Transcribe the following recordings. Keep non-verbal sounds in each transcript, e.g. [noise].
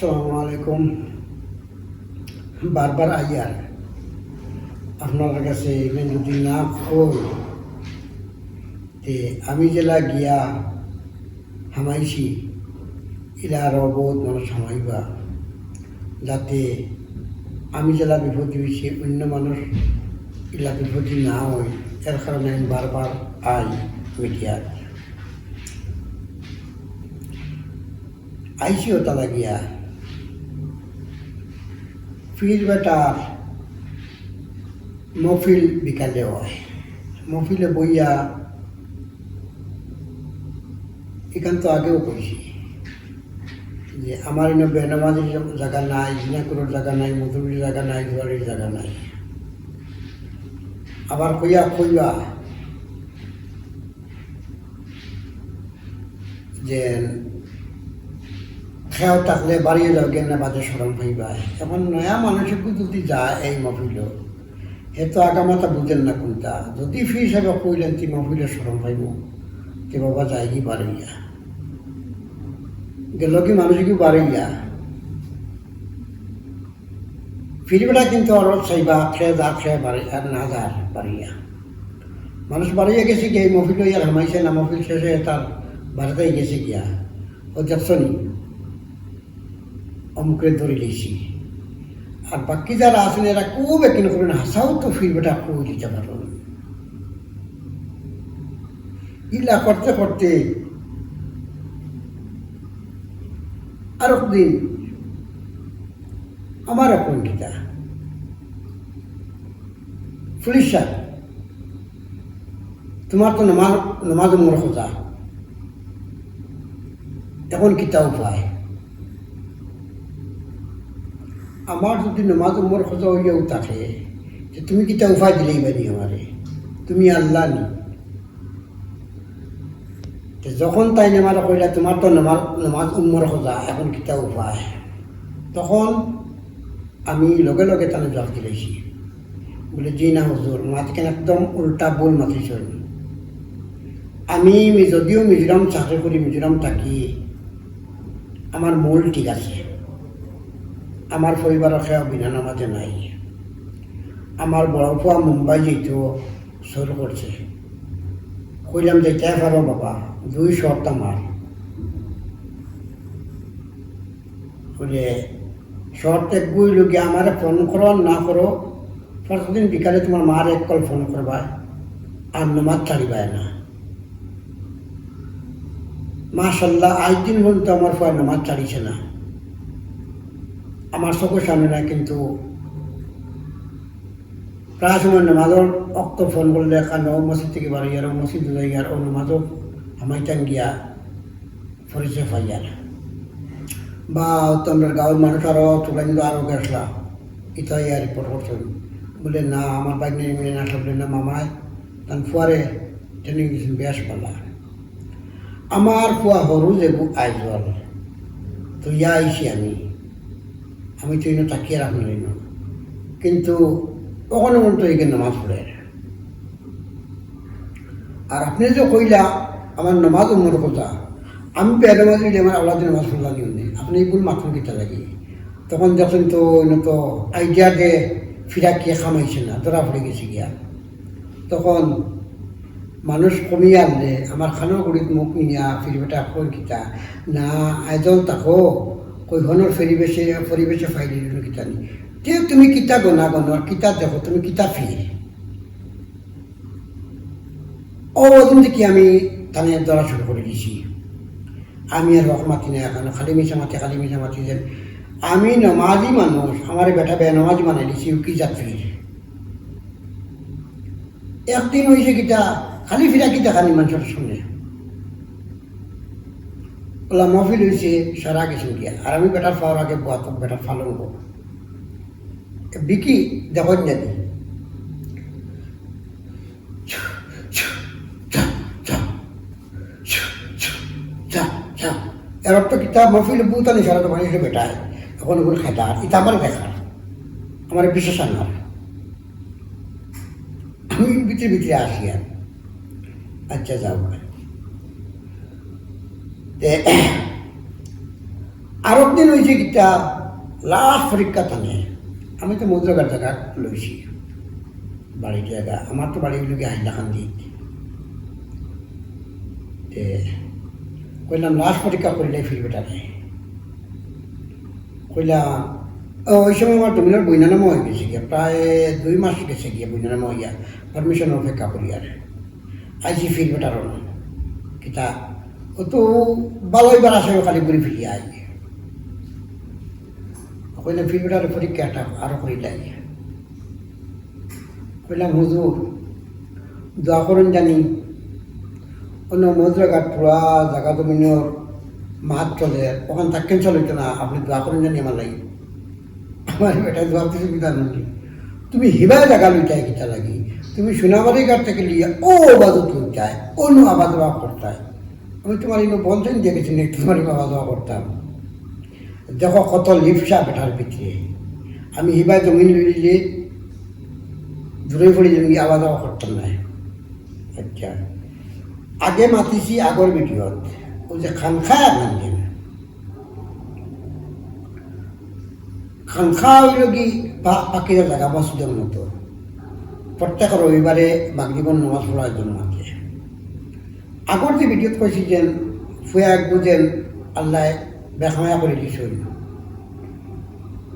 আসসালামু আলাইকুম। বারবার আইয়ার। আপনার কাছে যদি না খোল। তে আমি জেলা গিয়া হামাইছি এরা আরও বহুত মানুষ হামাইবা। যাতে আমি জেলা বিপত্তি হয়েছি অন্য মানুষ এলা বিপত্তি না হয়। এর কারণে আমি বারবার আই মিডিয়ার আইসিও তারা গিয়া ফির বেটার মফিল বিকালে হয়। মফিলে বইয়া এখান তো আগেও কইছি যে আমার এনে বেনামাজির জায়গা নাই, জিনাকুরের জায়গা নাই মধুরির জায়গা নাই জোয়ারির জায়গা নাই। আবার কইয়া কইবা যে খেয়াও থাকলে বাড়িয়ে যাও কেন বাজে সরম পাইবা এখন নয়া মানুষকে যদি যায় এই মফিল হে তো আগামাতা বুঝেন না কোনটা। যদি ফি হিসাবে কইলেন, তি মফিলে সরম পাইব তে বাবা যায় কি বাড়িয়া গেল কি মানুষ কি বাড়িয়া ফিরবেটা কিন্তু আরও চাইবা খেয়ে যা খেয়ে বাড়ি আর না যার বাড়িয়া মানুষ বাড়িয়ে গেছে কি, এই মফিল ইয়ার হামাইছে না? মফিল শেষে তার বাড়িতেই গেছে গিয়া ও দেখছনি অমুকে ধরে লিছি আর বাকি যারা আছেন, এরা খুব একদিন করেন হাসাও তো ফিরবেটা খুব দিতে পারো ইলা করতে করতে আর দিন আমার গীতা পুলিশা তোমার তো নমাজ নমাজ মোর এখন কিতা উপায় আমার যদি নমাজ উমর খোঁজা হইয়াও থাকে যে তুমি কিতা উপায় দিলেই বানি আমারে তুমি আল্লাহ নি। যখন তাই নেমার কইলা তোমার তো নমাজ নমাজ উম্মর খোঁজা, এখন কিতা উপায় তখন আমি লগে লগে তানে জবাব দিলেছি বলে, জি না হুজুর মাঝখানে একদম উল্টা বল মাতিছ আমি যদিও মিজোরাম চাকরি করি মিজোরাম থাকি আমার মূল ঠিক আছে। আমার পরিবারের খেয়া বিনা নামাজে নাই। আমার বড় মুম্বাই যেত সর করছে কইলাম যে কে পারো বাবা, দুই শর্ত আমার বলে শর্ত এক গুই লোকে আমার ফোন করো না করো পরদিন বিকালে তোমার মার এক কল ফোন করবা আর নমাজ ছাড়িবায় না। মাশাল্লাহ আজ দিন পর্যন্ত আমার ফুয়া নমাজ ছাড়িছে না। আমার চোখের সামনে না, কিন্তু প্রায় সময় অক্ত ফোন করলে কান ও মসজিদ থেকে বাড়ি আর মসজিদ যাই আর ও নামাজও হামাইতান গিয়া পরিচয় পাই আর। বা তোমার গাঁৱৰ মানুহ আরও তোলা কিন্তু আরও গেছলা। ইতাই আর রিপোর্ট করছেন বলে, না, আমার বাইক নিয়ে মিলে না বলে না মামায়। তান ফুয়ারে ট্রেনিং দিয়েছেন, বেশ পালা আমার ফুয়া হরু যে আইজল, তো ইয়া আইছি আমি। আমি তো এনে তাকিয়ে রাখলাম না। কিন্তু ওখানে পর্যন্ত এখানে নামাজ পড়ে। আর আপনি যে কইলা, আমার নামাজ উন্নত কথা, আমি বেনামাজ দিলে আমার আল্লাহ নামাজ পড়লাম নেই আপনি এইগুলো মাথুন কিতা লাগে। তখন যখন তো এনে তো আইডিয়া দে ফিরা কে খামাইছে না, ধরা পড়ে গেছে গিয়া। তখন মানুষ কমিয়ে আনলে, আমার খানো গুড়িত মুখ নিয়া ফিরবেটা কই কিতা না আইজন তাকো কইখনৰ পৰিৱেশে পৰিৱেশে ফাইলি দিলোঁ কিতা নি তে তুমি কিতা গনা গণৰ কিতা দেখো, তুমি কিতা ফির? ও, ওদিন আমি তানে ধরা শুরু করে দিছি। আমি আর মাতি না এখন, খালি মিশা মাতি খালি মিশা মাতি যেন। আমি নমাজি মানুষ, আমার বেটা বে নমাজি বানাই দিছি কি জাত ফির? একদিন হয়েছে কিতা, খালি ফিরা কিতা খালি মানুষের শুনে ওলা মহফিল হয়েছে সারা কিছু গিয়া আর আমি বেটার পাওয়ার আগে বাত বেটার করব বিকি দেখুন জানি এর তো কিতাব মহফিল বুতানি সারা তো মানুষের বেটায়। এখন ওগুলো খেতার এটা আমার দেখার আমার বিশেষ আনার আমি ভিতরে ভিতরে আসি আর। আচ্ছা যাও। [coughs] তে আর একদিন হয়েছে কিতা লাস্ট পরীক্ষা থানে আমি তো মজুরাগার জায়গা লইছি, বাড়ির জায়গা। আমার তো বাড়ি গিয়ে হাইলাকান্দি তে কইলাম লাস্ট পরীক্ষা করলে ফিরবেটা নেই কইলাম, ও, ওই সময় আমার ডোমিনার বইনানামো হয়ে গেছে গিয়া, প্রায় দুই মাস গেছে গিয়া বইনানামো হইয়া পারমিশন অপেক্ষা করি আর। আইসি ফিরবেটার না। কিতা ও তো ভালোই বার আসে খালি ঘুরি ফিরিয়ে আই কইলাম ফিরবেটার পরীক্ষাটা আরও করিলাই কইলাম, হুজুর, দোয়া করুন জানি, অন্য মজুরাঘাট পুরা জায়গা জমিনের মাত চলে, ওখান থাকেন চলিত না, আপনি দোয়া করুন জানি আমার লাগি। আমার বেটা দোয়া কিছু বিধা নাকি তুমি হিবায় জায়গা লইটাই কিতা লাগি? তুমি সোনাবাড়ি ঘাট থেকে লিয়া ও বাজু তুলতায় অন্য আবাদ করতায়। আমি তোমার ইনো বলছেন দেখেছি না তোমার বাবা দোয়া করতাম। দেখো কত লিপসা বেটার ভিতরে আমি হিবায় জমিন লইলে দূরে পড়ে জমি আওয়া দাওয়া করতাম না। আচ্ছা। আগে মাতিছি আগৰ ভিডিঅ'ত ও যে খানখা মানলেন খানখা হইল কি পাখির জায়গা মসজিদের মতো। প্রত্যেক রবিবারে মাগরিবন নামাজ পড়ার জন্য মাতে। আগর যে ভিডিওত কৈছি যেন ফুয়া এক বুঝেন আল্লাহ বেখামায়া করে দিছিল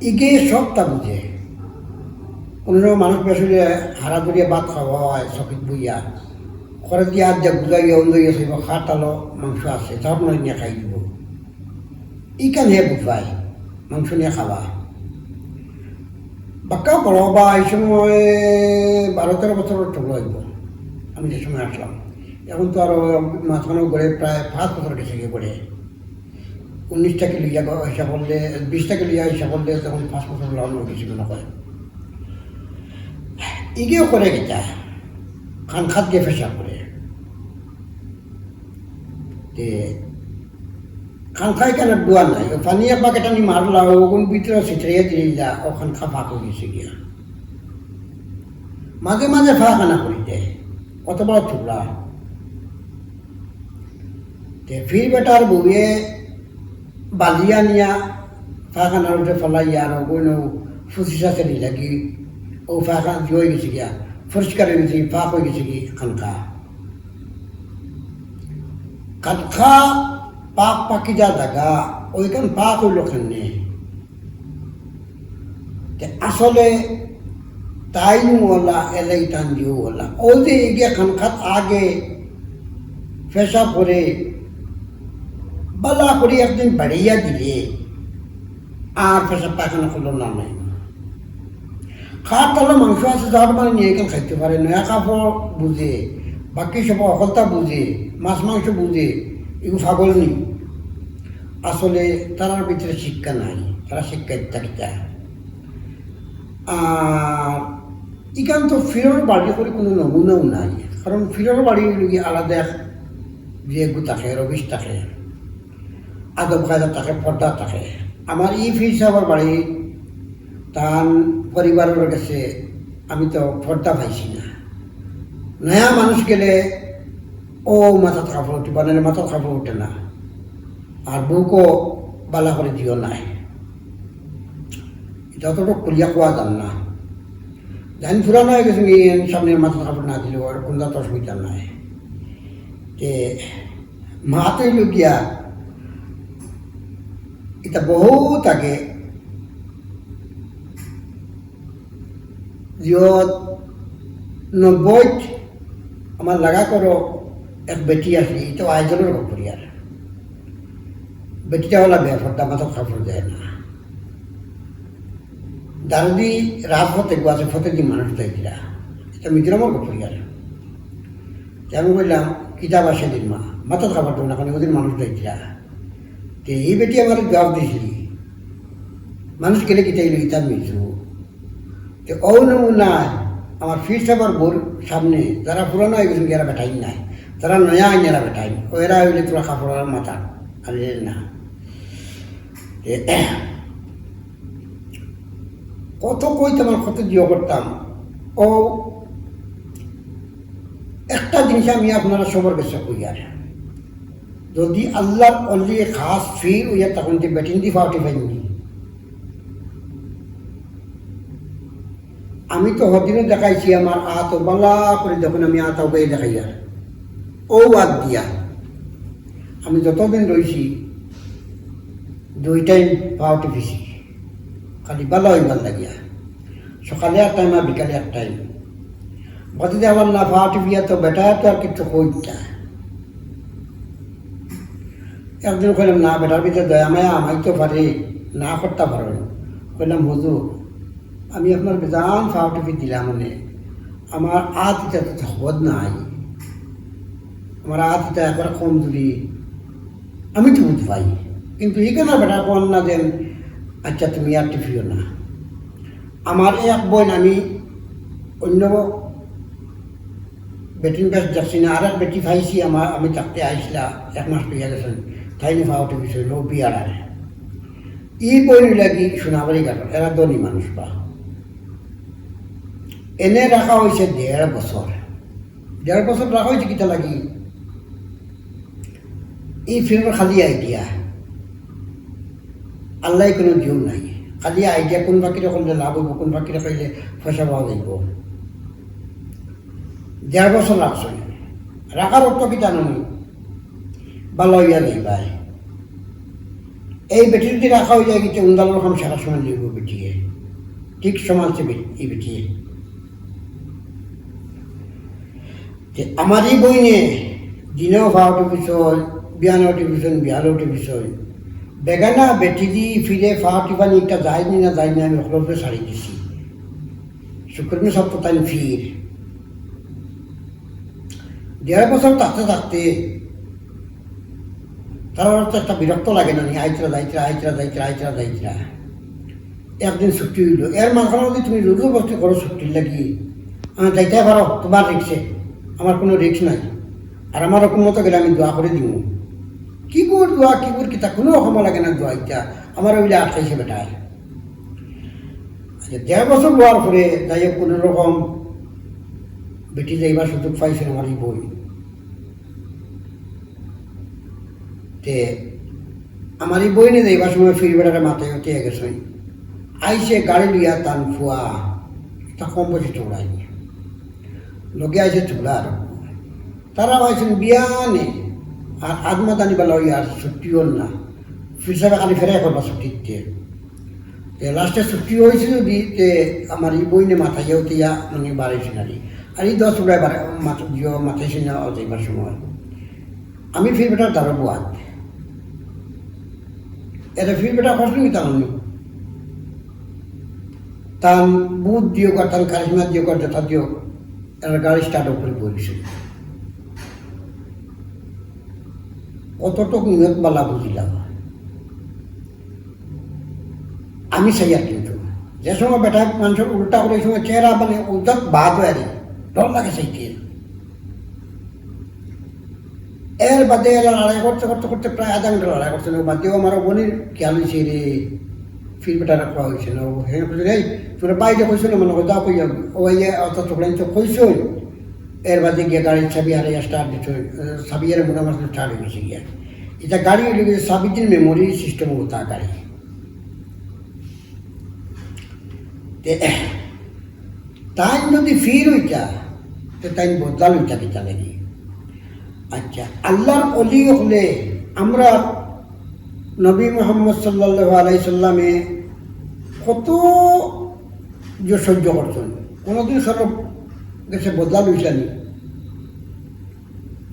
ইগে সবটা বুঝে কোনো মানুষ বেসলে হারা ধরিয়া ভাত খাওয়া হয়, চকিত বইয়া ঘরে দিয়ে হাত দিয়ে বুঝাই অন্ধ গেছে খাট আলো মাংস আছে তার নয় নিয়ে খাই দিব। ইকান হে বুঝবাই মাংস নিয়ে খাওয়া বাক্কা বড় বা এই সময় বারো তেরো বছরের টোল হইব। আমি যে সময় আসলাম এখন তো আরও মাঝখানে গড়ে প্রায় পাঁচ বছর গেছে গিয়ে গড়ে। উনিশটাকে লিয়া হিসাব করলে, বিশটাকে লিয়া হিসাব করলে তখন পাঁচ বছর লাগানো গেছিল না হয় ইগেও করে গেছা, খান খাত দিয়ে পেশাব করে। খান খাই কেন ডুয়া নাই? পানি এক বাকেট আনি মারলা ওগুন ভিতরে ছিটরিয়ে দিলা ওখান খা ফাঁক হয়ে গেছে গিয়া। মাঝে মাঝে ফাঁকানা করি দেয় কত বড় টুকরা তে ফির বেটার বউয়ে বালিয়া নিয়া ফাঁকানার উঠে ফলাইয়া আর ওগুন ফুসিসা চেলি লাগি ও ফাঁকা দিয়ে হয়ে গেছে গিয়া পরিষ্কার হয়ে গেছে পাক হয়ে গেছে কি খানকা খানকা পাক পাকি যা জায়গা ওইখান পাক হইল খানে আসলে তাই ওলা এলাই টান দিও ওলা ও যে এগিয়ে খানখাত আগে পেশা করে বালা করে একদিন বাড়িয়া দিলে, আর পেশা পায়খানা করল না নাই। খাট তাহলে মাংস আছে, যার মানে নিয়ে কেন খাইতে পারে নয়া কাপড় বুঝে, বাকি সব অকলতা বুঝে, মাছ মাংস বুঝে এগুলো ছাগল নি আসলে তারার ভিতরে শিক্ষা নাই, তারা শিক্ষা ইত্যাদিটা আর ইখান তো ফিরর বাড়ি করে কোনো নমুনাও নাই, কারণ ফিরর বাড়ি আলাদা বিয়েগু থাকে রবিশ থাকে। আদব কায়দা থাকে, পর্দা থাকে। আমার ই ফির সাহেবের বাড়ি, তার পরিবারের কাছে আমি তো পর্দা পাইছি না। নয়া মানুষ গেলে ও মাথাত কাপড় উঠে বানালে মাথার কাপড় উঠে না। আর বউকে বালা করে দিও নাই যতটুকু করিয়া কোয়া যান না। জানি ফুরানো হয়ে গেছে সামনে মাথা কাপড় না দিলেও আর কোন অসুবিধা নাই। যে মাতে লুকিয়া এটা বহুত আগে। য'ত নব্বৈত আমাৰ লাগা কৰ এক বেটি আছে, এইটো আইজনৰ পৰিয়াল বেটিটা হলা বেয়া ফর্দা মাথা কাপড় দেয় না। দারুদি রাত হতে গোয়াছে ফতে দি মানুষ দেখলা এটা মিত্রমর পরিয়াল আমি বললাম কিতাব আসে দিন মা মাথার কাপড় দেবো না কারণ ওদের মানুষ দেখলা তো এই বেটি আমার জবাব দিয়েছিলি। মানুষ গেলে কিতাই কিতাব মিছু তো ও নমুনা আমার ফির সাবার বোর সামনে, যারা পুরানো হয়ে গেছেন এরা বেটাই নাই তারা নয়া আইন এরা বেটাই ও এরা হইলে তোরা কাপড়ের মাথা আর না। কত কইতে আমার কত জিও করতাম। ও একটা জিনিস আমি আপনারা সবার কাছে কই আর যদি আল্লাহর অলি খাস ফির হইয়া তখন যে ব্যাটিং দি ফাউটি পাইনি আমি তো হদিনও দেখাইছি আমার আত বালা করে যখন আমি আত গাই দেখাই আর ও আত দিয়া। আমি যতদিন রয়েছি দুই টাইম পাওয়াটি ফিসি খালি ভালো ভালো লাগিয়া। সকালে এক টাইম আর বিকালে এক টাইম বাতিতে আমার না পাওয়াটি বিয়া তো বেটা তো আর কিছু কইতা। একদিন কইলাম, না বেটার ভিতরে দয়া মায়া আমাই তো পারে, না করতে পারো। কইলাম, হুজুর, আমি আপনার বেজান পাওয়াটি ফি দিলাম মানে আমার আত ইটা তো হদ নাই। আমার আত ইটা একবার কমজুরি। আমি তো বুঝ পাই কিন্তু এখানে বেটা কোন না দেন আচ্ছা তুমি আর টিফিও না। আমার এক বোন, আমি অন্য বেটিং ব্যাস যাচ্ছি না আর এক বেটি পাইছি, আমার, আমি থাকতে আইসলা, এক মাস পেয়ে গেছেন তাই নি ফাউটি বিষয় লো বিয়ার ই বই লাগি সোনাবাড়ি ঘাট এরা ধনী মানুষ বা। এনে রাখা হয়েছে দেড় বছর দেড় বছর রাখা হয়েছে কিতা লাগি? এই ফিল্মের খালি আইডিয়া আল্লাহ কোনো জিও নাই। খালি আইডিয়া কোন বাকিরে করলে লাভ হইব কোন বাকিরে কইলে পয়সা পাওয়া যাইব দেড় বছর লাগছে রাখার অর্থ কি জানো নি ভালো হইয়া যাইবাই এই বেটি যদি রাখা হয়ে যায় কিছু উন্দাল রকম সারা সময় লিখব বেটিয়ে। ঠিক সমান সে এই বেটিয়ে। যে আমারই বইনে দিনেও ভাওয়াটি বিষয় বিয়ানোটি বিষয় বিয়ালোটি বিষয় বেগানা বেটি দি ফিরে ফাওয়াটি পানি একটা যায়নি না যায়নি আমি হলফে সারি দিছি। শুক্রদিন সব তাই ফির। দেড় বছর থাকতে থাকতে তার তো একটা বিরক্ত লাগে না আইতরা যাইতরা আইতরা যাইতরা আইতরা যাইতরা একদিন ছুটি হইল, এর মাঝখানে যদি তুমি রোজও বস্তু করো ছুটির লাগি। আমি যাইতে পারো, তোমার রিক্সে। আমার কোনো রিক্স নাই। আর আমার রকম মতো গেলে আমি দোয়া করে দিব কি কর দোয়া, কি কর কিতা, কোনো সময় লাগে না দোয়া ইচ্ছা আমার ওইটা আটকাইছে বেটায় আচ্ছা দেড় বছর হওয়ার পরে যাই কোনো রকম বেটি যাইবার সুযোগ পাইছেন আমার এই বই তে আমার এই বই নিয়ে যাইবার সময় ফিরবেড়ারে মাথায় হতে গেছে। আইসে গাড়ি লিয়া তান ফুয়া, তা কম বসে চৌড়াই লগে আইসে চৌড়ার। তারা হয়েছেন বিয়ানে আর আদমাদানি বেলা ওই আর ছুটি হল না। ফিরসাবে খালি ফেরাই করবা ছুটিতে তে লাস্টে ছুটি হয়েছে যদি, তে আমার এই বইনে মাথায় উঠিয়া মানে বাড়াইছে নারী আর এই দশ উড়াই বাড়ে, মাথা জিও মাথায় সিনে যাইবার সময়। আমি ফির বেটার দ্বারা বুয়াত এটা ফির বেটা প্রশ্ন কি তাহলে তান বুধ দিয়োগ আর তান কারিশমা দিয়োগ আর যথা দিয়োগ এরা গাড়ি স্টার্ট করে বলেছিল কতটুক নিয়ত বালা বুঝিলাম। আমি সাইয়ার কিন্তু যে সময় বেটা মানুষের উল্টা করে এই সময় চেহারা মানে উল্টা বাদ হয়ে আর ডর লাগে সেইটি এর বাদে এরা লড়াই করতে করতে করতে প্রায় আধা ঘণ্টা লড়াই করছে। না বাদেও আমার বোনের খেয়াল হয়েছে রে বেটা রাখা হয়েছে না। ও হ্যাঁ বলছে এই তোরা বাইরে কইছো না, মনে করো যাও কই ও ইয়ে অত ছোকরা তো কইছো এর বাদে গিয়ে গাড়ির চাবি হারে স্টার্ট দিত চাবি হারে মনে আমার স্টার্ট হয়ে গেছে গিয়া। এটা গাড়ি চাবিটির মেমোরি সিস্টেম হতা গাড়ি। তাই যদি ফির হইতা, তো তাই বদলাল হইতা কিতা লাগি আচ্ছা আল্লাহর অলি হলে আমরা নবী মোহাম্মদ সাল্লাহ আলাই কত যে সহ্য করছেন কোনোদিন সরব গেছে বদলা লইছিলানি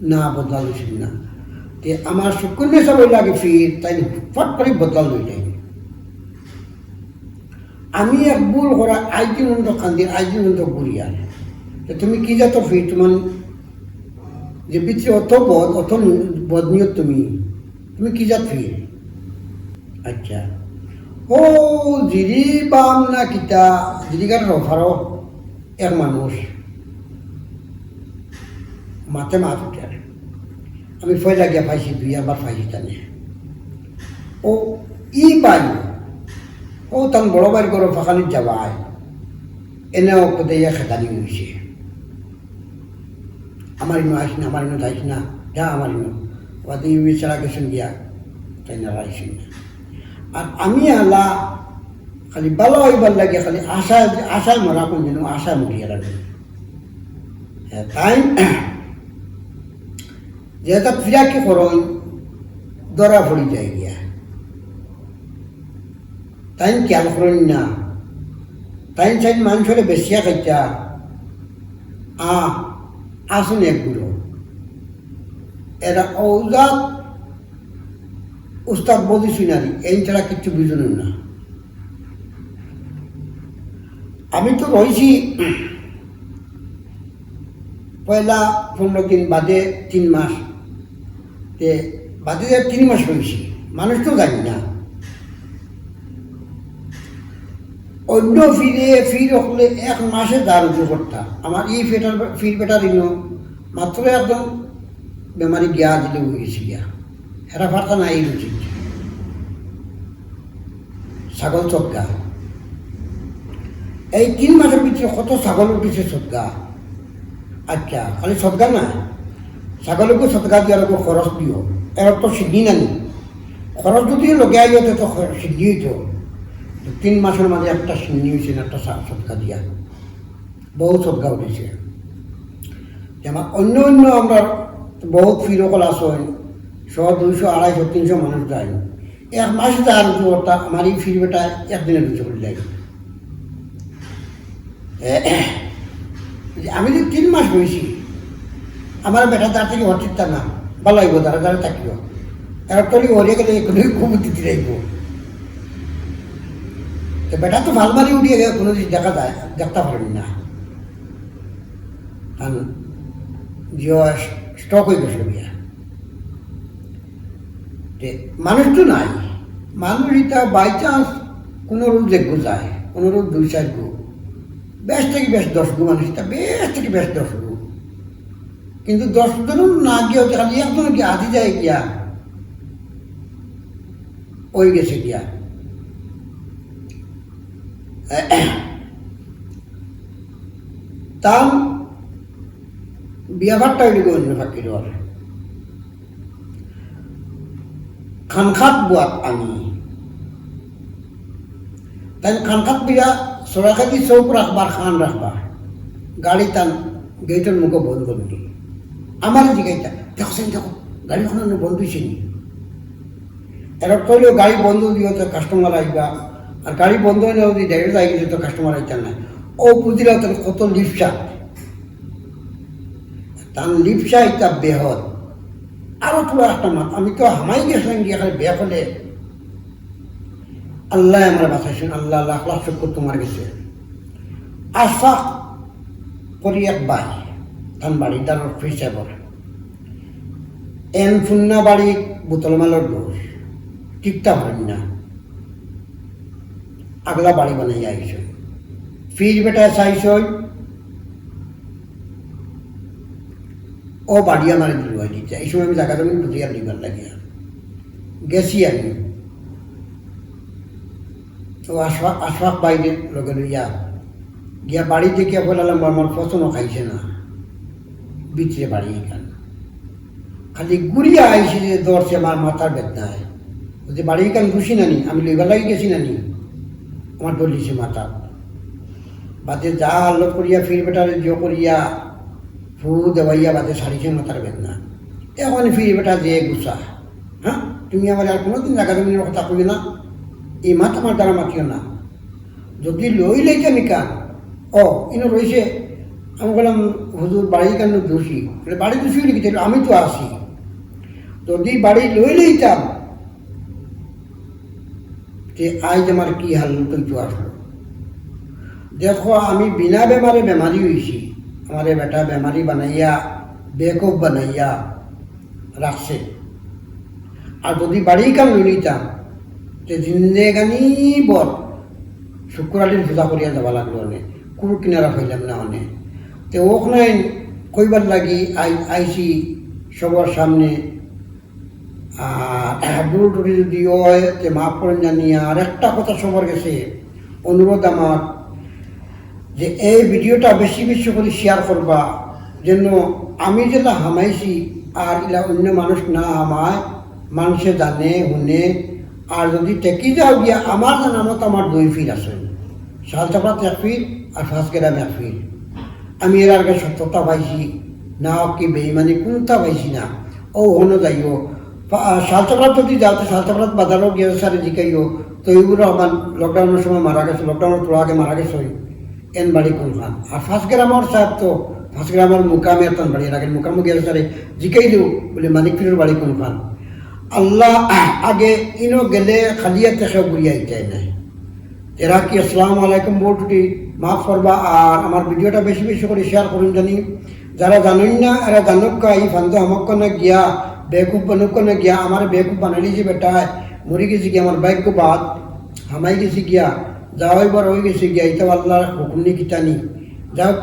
না। বদলা লইছিল না। তে আমার শুক্র সব লাগে ফির, তাই ফট করে বদলা লই যাই আমি এক ভুল করা আইজি নন্দ কান্দির আইজি নন্দ বুড়িয়ার তুমি কি যাতো ফির? তোমার যে পিতৃ অত বদ অত বদনিয়ত তুমি। তুমি কি জাত? ফির আচ্ছা। ও জিরি বাম না কিতা? জিরিগার রফারো এক মানুষ। মাতে মাত উঠার। আমি ফয়লা গিয়া পাইছি, দুই আবার পাইছি তানে। ও ই পাই ও তান বড় বাড়ি করে ফাঁকানিত যাবাই। এনেও কোথায় খেতানি হয়েছে আমার ইনো আসিস না আমার ইনো যাইস না যা আমার ইনো ওয়াদি ইউবি ছাড়া গেছেন গিয়া তাই না রাইছেন না আর আমি আলা খালি ভালো হইবার লাগে খালি আশা আশায় মরা কোন যেন আশা মরিয়া লাগে হ্যাঁ, তাই যেটা ফিরাকে করন ধরা পড়ি যায় গিয়া তাই খেয়াল করেন না তাই চাই মানুষের বেশিয়া খাইতা আ আসুন একগুলো। এরা ঔজাত উস্তাদ বদি শুনারি এই ছাড়া কিচ্ছু বুঝুন না। আমি তো রয়েছি পয়লা পনেরো দিন বাদে তিন মাস। বাদে তিন মাস রয়েছি। মানুষ তো জানি না। অন্য ফিরে, ফির হলে এক মাসে দার উজু করতাম আমার এই ফেটার ফির বেটার ইনো মাত্র একদম বেমারি গিয়া দিলে গেছে গিয়া। হেরা ফার্তা নাই উচিত ছাগল চটকা এই তিন মাসের ভিতরে কত ছাগল উঠেছে সদ্গা আচ্ছা খালি সদ্গা না? ছাগলকে সদ্গা দিয়ার উপর খরচ দিও এর তো সিদ্ধি নানি। খরচ যদি লগে আইও তো সিদ্ধি হইতো তিন মাসের মাঝে একটা সিদ্ধি হয়েছে, একটা সা- সদ্গা দিয়া। বহু সদ্গা উঠেছে। যেমন অন্য অন্য আমরা বহুত ফিরকল আসেন শো দুইশো, আড়াইশো, তিনশো মানুষ যায়। এক মাস যার উপরটা আমার এই ফিরবেটা একদিনের ভিতরে করে যায়। আমি যে তিন মাস বইছি আমার বেটা তার থেকে হঠিকটা না ভালো হইব তারা তারা থাকিব। এবার তলি হরিয়ে গেলে কোনো খুব দিতে তো বেটা তো ভালবারি উঠিয়ে গেলে কোনো জিনিস দেখা যায়, দেখতে পারেন না। কারণ স্টক হয়ে গেছিল বিয়া। মানুষ তো নাই। মানুষ এটা বাই চান্স কোনো রোগ দেখব যায়, কোনো রোগ দুই চার গো। বেশ থেকে বেশ দশ গো মানুষ এটা বেশ থেকে বেশ দশ গো। কিন্তু দশ জনও না গিয়ে খালি একজন কি আদি যায় গিয়া ওই গেছে গিয়া। [coughs] তাম বিয়া ভাতটা হইলে গো অন্য ফাঁকির খানখাত বুয়াত আমি। তাই খানখাত বিয়া সরাকাতি চৌক রাখবার খান রাখবার গাড়ি তান গেটের মুখে বন্ধ নি আমার জিগাইটা দেখছেন দেখো গাড়িখন বন্ধ হয়েছে নি? এরা কইলেও গাড়ি বন্ধ দিও তো কাস্টমার আইবা। আর গাড়ি বন্ধ হলে যদি ডাইরেক্ট আই গেছে তো কাস্টমার আইতাম না। ও বুঝিলাম তোর কত লিপসা তার লিপসা ইতা বেহত। আরও পুরো একটা মাত আমি তো হামাই গেছিলাম গিয়ে খালি বিয়া করলে। আল্লাহ আমার বাঁচাইছেন, আল্লাহ লাখ লাখ শুক্র তোমার গেছে। আশা করি এক বাই ধান বাড়ি তার ফ্রিসাইবর এন ফুন্না বাড়ি বোতল মালের দোষ টিকটা পারেন না। আগলা বাড়ি বানাই আইস ফিজ বেটা চাইছ ও বাড়ি আমার দিল দিতে এই সময় আমি জায়গা জমি বুঝিয়া দিবার লাগিয়া। গেছি আমি। তো আশফাক আশফাক বাইরের লগে লইয়া গিয়া বাড়িতে গিয়া বলালাম আমার পছন্দ খাইছে না। বিচরে বাড়ি এখান। খালি গুড়িয়া আইসি যে দৌড়ছে আমার মাথার বেদনায়। যে বাড়ি এখান ঘুষি নানি? আমি লইবার লাগি গেছি নানি? আমার ডলিছে মাথা। বাদে যা আল্লো করিয়া ফির বেটারে জো করিয়া ফু দেওয়াইয়া বাদে সারিছে মাথার বেদনা। এখন ফির বেটা যে গুসা হ্যাঁ? তুমি আমার আর কোনোদিন জায়গা তুমি কথা কবি না। এই মাত আমার দ্বারা মাতিও না। যদি লই লইতে নিকা ও, ইনো রয়েছে আমি বললাম, হুজুর, বাড়ি কেন দোষী? বাড়ি দোষী লিখেছে আমি তো আসি। যদি বাড়ি লই লইতাম যে আজ আমার কি হাল তুই তো আসলো দেখো আমি বিনা বেমারে বেমারি হয়েছি আমার বেটা বেমারি বানাইয়া বেকব বানাইয়া রাখছে আর যদি বাড়ি কাম লইতাম যে জিন্দেগানি বর শুক্রালির পূজা করিয়া যাবা লাগল অনেক কুকুর কিনারা হইলাম না অনেক তো ওখানে কইবার লাগি আই আইসি সবার সামনে আর দূর যদি হয় যে মাফ করেন জানি আর একটা কথা সবার গেছে অনুরোধ আমার যে এই ভিডিওটা বেশি বেশি করে শেয়ার করবা যেন আমি যেটা হামাইছি আর ইলা অন্য মানুষ না আমায় মানুষে জানে শুনে আর যদি টেকি যাও গিয়া আমার নামত আমার দুই ফির আছে শালচাপাত এক ফির আর ফাঁসগেরাম এক ফির আমি এর আগে সত্যতা পাইছি না কি বেইমানি কোনটা পাইছি না ও হনো যাইও শালচাপাত যদি যাও তো শালচাপাত বাজারও গিয়ে জিকাইও তো এইগুলো রহমান লকডাউনের সময় মারা গেছে লকডাউনের তো আগে মারা গেছে। এন বাড়ি কোনখান আর ফার্স্ট গ্রামের সাহেব তো ফার্স্ট গ্রামের মুকামে এতন বাড়ি আগে মুকামে গিয়ে সারে জিকাইলেও বলে মানিক ফিরের বাড়ি কোনখান আল্লাহ আগে ইনো গেলে খালিয়া থেকে ঘুরিয়ে আইতে নাই। এরা কি আসসালামু আলাইকুম বলটুটি মাফ করবা আর আমার ভিডিওটা বেশি বেশি করে শেয়ার করুন জানি। যারা জানেন না এরা জানুক এই ফান্দে আমাক না গিয়া বেকুব বানুক না গিয়া আমার বেকুব বানালি যে বেটায়, মরি গেছি গিয়া, আমার বাইক বাদ, হামাই গেছি গিয়া যাওয়াই বার হয়ে গেছি গিয়া ইতা আল্লাহর হুকুমনি কিতানি যাক,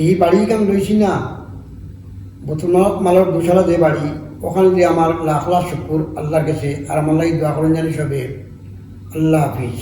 এই বাড়ি কাম লইছি না। বর্তমান মালর দুশালা যে বাড়ি, ওখানে দিয়ে আমার লাখ লাখ শুকুর, আল্লাহর কাছে আর আমার লাগে দোয়া করেন জানি সবে। আল্লাহ হাফিজ।